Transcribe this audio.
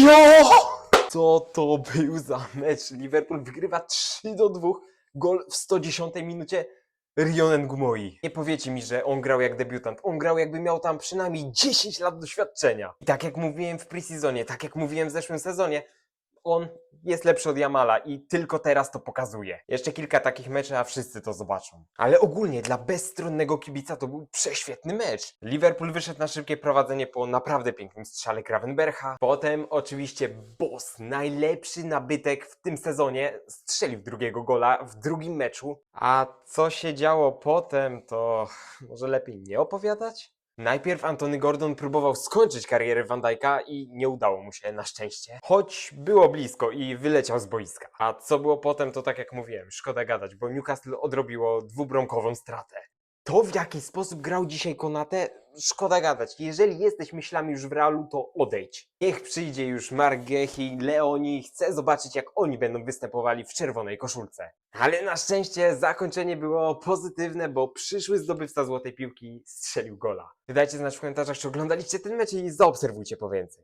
Jo! Co to był za mecz? Liverpool wygrywa 3 do 2. Gol w 110 minucie. Rionen Gumoi. Nie powiecie mi, że on grał jak debiutant. On grał jakby miał tam przynajmniej 10 lat doświadczenia. I tak jak mówiłem w preseasonie, tak jak mówiłem w zeszłym sezonie, on jest lepszy od Jamala i tylko teraz to pokazuje. Jeszcze kilka takich meczów, a wszyscy to zobaczą. Ale ogólnie dla bezstronnego kibica to był prześwietny mecz. Liverpool wyszedł na szybkie prowadzenie po naprawdę pięknym strzale Gravenbercha. Potem oczywiście Boss, najlepszy nabytek w tym sezonie, strzelił drugiego gola w drugim meczu. A co się działo potem, to może lepiej nie opowiadać? Najpierw Antony Gordon próbował skończyć karierę Van Dijk'a i nie udało mu się na szczęście. Choć było blisko i wyleciał z boiska. A co było potem, to tak jak mówiłem, szkoda gadać, bo Newcastle odrobiło dwubromkową stratę. To w jaki sposób grał dzisiaj Konate, szkoda gadać. Jeżeli jesteś myślami już w realu, to odejdź. Niech przyjdzie już Mark Gehi, Leoni, chcę zobaczyć jak oni będą występowali w czerwonej koszulce. Ale na szczęście zakończenie było pozytywne, bo przyszły zdobywca złotej piłki strzelił gola. Wydajcie znać w komentarzach, czy oglądaliście ten mecz i zaobserwujcie po więcej.